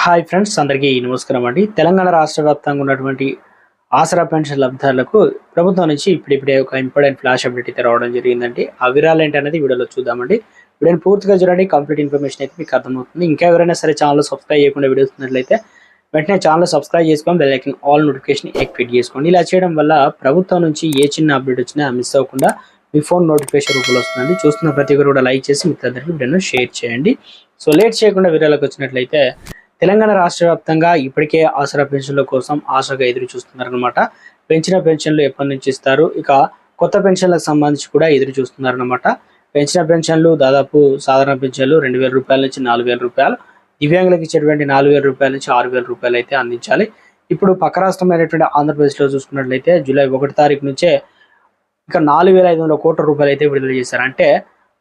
Hi friends అందరికీ నమస్కారం అండి. తెలంగాణ రాష్ట్ర వ్యాప్తంగా ఉన్నటువంటి ఆసరా పెన్షన్ లబ్ధారులకు ప్రభుత్వం నుంచి ఇప్పుడిప్పుడే ఒక ఇంపార్టెంట్ ఫ్లాష్ అప్డేట్ అయితే రావడం జరిగిందండి. ఆ వివరాలు ఏంటనేది వీడియోలో చూద్దామండి. వీడియోని పూర్తిగా చూడండి కంప్లీట్ ఇన్ఫర్మేషన్ అయితే మీకు అర్థమవుతుంది. ఇంకా ఎవరైనా సరే ఛానల్ సబ్స్క్రైబ్ చేయకుండా వీడియోస్ ఉన్నట్లయితే వెంటనే ఛానల్ సబ్స్క్రైబ్ చేసుకొని లైక్ ఆల్ నోటిఫికేషన్ యాక్టివేట్ చేసుకోండి. ఇలా చేయడం వల్ల ప్రభుత్వం నుంచి ఏ చిన్న అప్డేట్ వచ్చినా మిస్ అవ్వకుండా మీ ఫోన్ నోటిఫికేషన్ రూపంలో వస్తుందండి. చూస్తున్న ప్రతి ఒక్కరు కూడా లైక్ చేసి మిత్రులందరికీ వీడియోను షేర్ చేయండి. సో లేట్ చేయకుండా వీడియోలోకి వచ్చినట్లయితే తెలంగాణ రాష్ట్ర వ్యాప్తంగా ఇప్పటికే ఆసరా పెన్షన్ల కోసం ఆశగా ఎదురు చూస్తున్నారనమాట పెంచిన పెన్షన్లు ఎప్పటి నుంచి ఇస్తారు? ఇక కొత్త పెన్షన్లకు సంబంధించి కూడా ఎదురు చూస్తున్నారనమాట పెంచిన పెన్షన్లు దాదాపు సాధారణ పెన్షన్లు రెండు వేల రూపాయల నుంచి నాలుగు వేల రూపాయలు దివ్యాంగులకు ఇచ్చేటువంటి నాలుగు వేల రూపాయల నుంచి ఆరు వేల రూపాయలు అయితే అందించాలి. ఇప్పుడు పక్క రాష్ట్రమైనటువంటి ఆంధ్రప్రదేశ్లో చూసుకున్నట్లయితే జూలై ఒకటి తారీఖు నుంచే ఇక నాలుగు వేల ఐదు వందల కోట్ల రూపాయలు అయితే విడుదల చేశారు. అంటే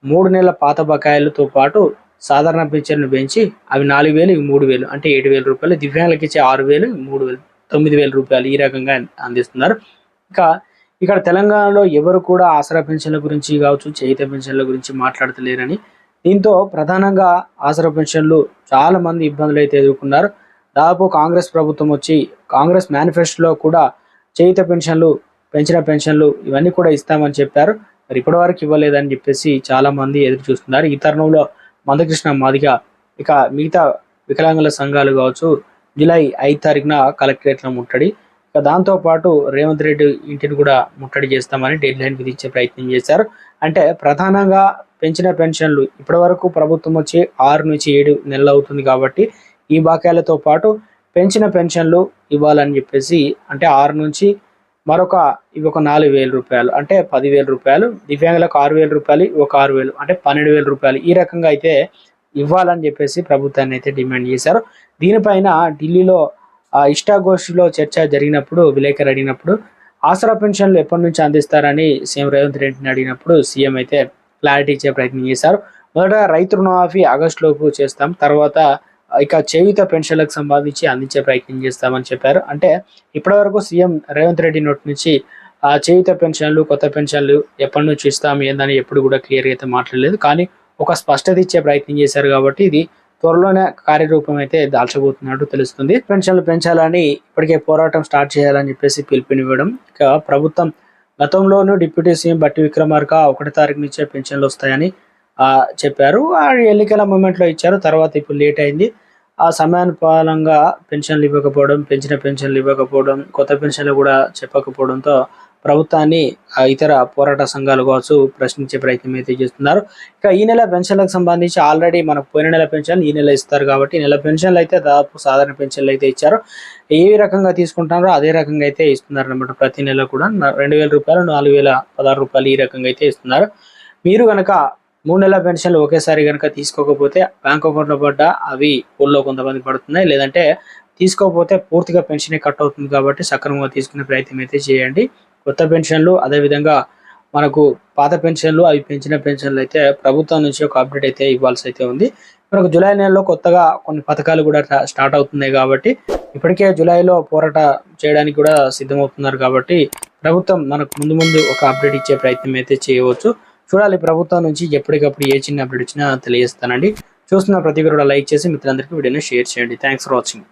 మూడు నెలల పాత బకాయిలతో పాటు సాధారణ పింఛన్లు పెంచి అవి నాలుగు వేలు ఇవి మూడు వేలు అంటే ఏడు వేల రూపాయలు. దివ్యాంగులకు ఇచ్చే ఆరు వేలు మూడు వేలు తొమ్మిది వేల రూపాయలు ఈ రకంగా అందిస్తున్నారు. ఇంకా ఇక్కడ తెలంగాణలో ఎవరు కూడా ఆసరా పెన్షన్ల గురించి కావచ్చు చేయిత పెన్షన్ల గురించి మాట్లాడతలేరని. దీంతో ప్రధానంగా ఆసరా పెన్షన్లు చాలా మంది ఇబ్బందులు అయితే ఎదుర్కొన్నారు. దాదాపు కాంగ్రెస్ ప్రభుత్వం వచ్చి కాంగ్రెస్ మేనిఫెస్టోలో కూడా చేయిత పెన్షన్లు పెంచిన పెన్షన్లు ఇవన్నీ కూడా ఇస్తామని చెప్పారు. మరి ఇప్పటివరకు ఇవ్వలేదని చెప్పేసి చాలా మంది ఎదురు చూస్తున్నారు. ఈ తరుణంలో మందకృష్ణ మాదిగ. ఇక మిగతా వికలాంగుల సంఘాలు కావచ్చు జూలై ఐదు తారీఖున కలెక్టరేట్లో ముట్టడి. ఇక దాంతో పాటు రేవంత్ రెడ్డి ఇంటిని కూడా ముట్టడి చేస్తామని డెడ్ లైన్ విధించే ప్రయత్నం చేశారు. అంటే ప్రధానంగా పెంచిన పెన్షన్లు ఇప్పటి వరకు ప్రభుత్వం వచ్చి ఆరు నుంచి ఏడు నెలలు అవుతుంది కాబట్టి ఈ బకాయిలతో పాటు పెంచిన పెన్షన్లు ఇవ్వాలని చెప్పేసి అంటే ఆరు నుంచి మరొక ఇవి ఒక నాలుగు వేల రూపాయలు. అంటే పదివేల రూపాయలు దివ్యాంగులకు ఆరు వేల రూపాయలు ఒక ఆరు వేలు అంటే పన్నెండు వేల రూపాయలు. ఈ రకంగా అయితే ఇవ్వాలని చెప్పేసి ప్రభుత్వాన్ని అయితే డిమాండ్ చేశారు. దీనిపైన ఢిల్లీలో ఇష్టాగోష్ఠిలో చర్చ జరిగినప్పుడు విలేకరు అడిగినప్పుడు ఆసరా పెన్షన్లు ఎప్పటి నుంచి అందిస్తారని సీఎం రేవంత్ రెడ్డిని అడిగినప్పుడు సీఎం అయితే క్లారిటీ ఇచ్చే ప్రయత్నం చేశారు. మొదట రైతు రుణమాఫీ ఆగస్టులోపు చేస్తాం తర్వాత ఇక చేయుత పెన్షన్లకు సంబంధించి అందించే ప్రయత్నం చేస్తామని చెప్పారు. అంటే ఇప్పటివరకు సీఎం రేవంత్ రెడ్డి నోటి నుంచి ఆ చేయుత పెన్షన్లు కొత్త పెన్షన్లు ఎప్పటి నుంచి ఇస్తాం ఏందని ఎప్పుడు కూడా క్లియర్గా అయితే మాట్లాడలేదు. కానీ ఒక స్పష్టత ఇచ్చే ప్రయత్నం చేశారు కాబట్టి ఇది త్వరలోనే కార్యరూపం అయితే దాల్చబోతున్నట్టు తెలుస్తుంది. పెన్షన్లు పెంచాలని ఇప్పటికే పోరాటం స్టార్ట్ చేయాలని చెప్పేసి పిలుపునివ్వడం. ఇక ప్రభుత్వం గతంలోనూ డిప్యూటీ సీఎం బట్టి విక్రమార్క ఒకటి తారీఖు నుంచే పెన్షన్లు వస్తాయని చెప్పారు. ఆ ఎన్నికల మూమెంట్లో ఇచ్చారు. తర్వాత ఇప్పుడు లేట్ అయింది. ఆ సమయానుపాలంగా పెన్షన్లు ఇవ్వకపోవడం పెంచిన పెన్షన్లు ఇవ్వకపోవడం కొత్త పెన్షన్లు కూడా చెప్పకపోవడంతో ప్రభుత్వాన్ని ఇతర పోరాట సంఘాలు కావచ్చు ప్రశ్నించే ప్రయత్నం అయితే చేస్తున్నారు. ఇక ఈ నెల పెన్షన్లకు సంబంధించి ఆల్రెడీ మనకు పోయిన నెల పెన్షన్ ఈ నెల ఇస్తారు కాబట్టి నెల పెన్షన్లు అయితే దాదాపు సాధారణ పెన్షన్లు అయితే ఇచ్చారు. ఏ రకంగా తీసుకుంటారో అదే రకంగా అయితే ఇస్తున్నారు అనమాట ప్రతి నెల కూడా. రెండు వేల రూపాయలు నాలుగు వేల పదహారు రూపాయలు ఈ రకంగా అయితే ఇస్తున్నారు. మీరు కనుక మూడు నెలల పెన్షన్లు ఒకేసారి కనుక తీసుకోకపోతే బ్యాంక్ అకౌంట్లో పడ్డ అవి ఊళ్ళో కొంతమంది పడుతున్నాయి. లేదంటే తీసుకోకపోతే పూర్తిగా పెన్షన్ కట్ అవుతుంది కాబట్టి సక్రమంగా తీసుకునే ప్రయత్నం అయితే చేయండి. కొత్త పెన్షన్లు అదేవిధంగా మనకు పాత పెన్షన్లు అవి పెంచిన పెన్షన్లు అయితే ప్రభుత్వం నుంచి ఒక అప్డేట్ అయితే ఇవ్వాల్సి అయితే ఉంది. మనకు జూలై నెలలో కొత్తగా కొన్ని పథకాలు కూడా స్టార్ట్ అవుతున్నాయి కాబట్టి ఇప్పటికే జూలైలో పోరాట చేయడానికి కూడా సిద్ధమవుతున్నారు కాబట్టి ప్రభుత్వం మనకు ముందు ముందు ఒక అప్డేట్ ఇచ్చే ప్రయత్నం అయితే చేయవచ్చు. చూడాలి ప్రభుత్వం నుంచి ఎప్పటికప్పుడు ఏ చిన్న అప్డేట్ వచ్చినా తెలియజేస్తానండి. చూస్తున్న ప్రతి కూడా లైక్ చేసి మిత్రులందరికీ వీడియోని షేర్ చేయండి. Thanks for watching